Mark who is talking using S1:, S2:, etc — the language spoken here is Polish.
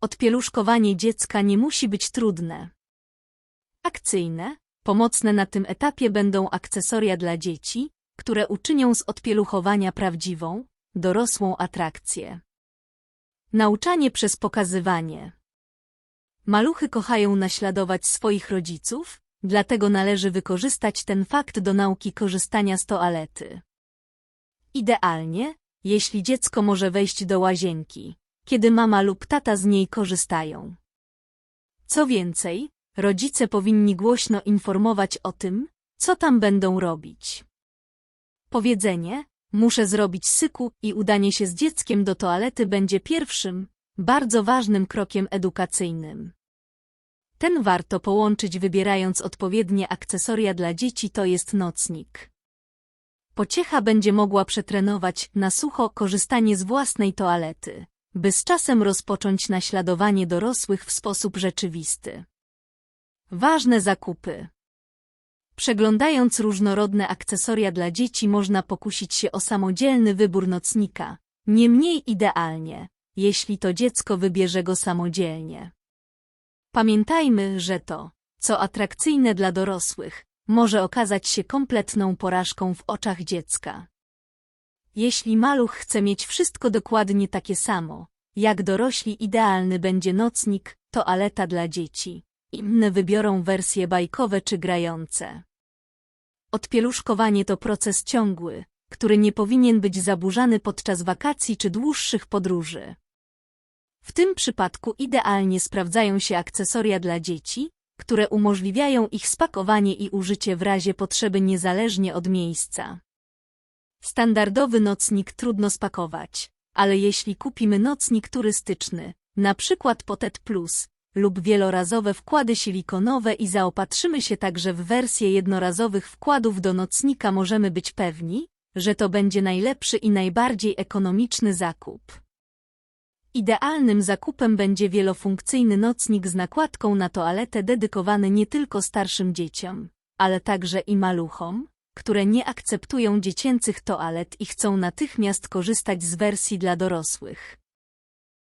S1: Odpieluszkowanie dziecka nie musi być trudne. Akcyjne, pomocne na tym etapie będą akcesoria dla dzieci, które uczynią z odpieluchowania prawdziwą, dorosłą atrakcję. Nauczanie przez pokazywanie. Maluchy kochają naśladować swoich rodziców, dlatego należy wykorzystać ten fakt do nauki korzystania z toalety. Idealnie, jeśli dziecko może wejść do łazienki, kiedy mama lub tata z niej korzystają. Co więcej, rodzice powinni głośno informować o tym, co tam będą robić. Powiedzenie, muszę zrobić syku i udanie się z dzieckiem do toalety będzie pierwszym, bardzo ważnym krokiem edukacyjnym. Ten warto połączyć wybierając odpowiednie akcesoria dla dzieci to jest nocnik. Pociecha będzie mogła przetrenować na sucho korzystanie z własnej toalety, by z czasem rozpocząć naśladowanie dorosłych w sposób rzeczywisty. Ważne zakupy Przeglądając różnorodne akcesoria dla dzieci można pokusić się o samodzielny wybór nocnika, nie mniej idealnie, jeśli to dziecko wybierze go samodzielnie. Pamiętajmy, że to, co atrakcyjne dla dorosłych, może okazać się kompletną porażką w oczach dziecka. Jeśli maluch chce mieć wszystko dokładnie takie samo, jak dorośli idealny będzie nocnik, toaleta dla dzieci. Inne wybiorą wersje bajkowe czy grające. Odpieluszkowanie to proces ciągły, który nie powinien być zaburzany podczas wakacji czy dłuższych podróży. W tym przypadku idealnie sprawdzają się akcesoria dla dzieci, które umożliwiają ich spakowanie i użycie w razie potrzeby niezależnie od miejsca. Standardowy nocnik trudno spakować, ale jeśli kupimy nocnik turystyczny, na przykład Potet Plus, lub wielorazowe wkłady silikonowe i zaopatrzymy się także w wersję jednorazowych wkładów do nocnika możemy być pewni, że to będzie najlepszy i najbardziej ekonomiczny zakup. Idealnym zakupem będzie wielofunkcyjny nocnik z nakładką na toaletę dedykowany nie tylko starszym dzieciom, ale także i maluchom, które nie akceptują dziecięcych toalet i chcą natychmiast korzystać z wersji dla dorosłych.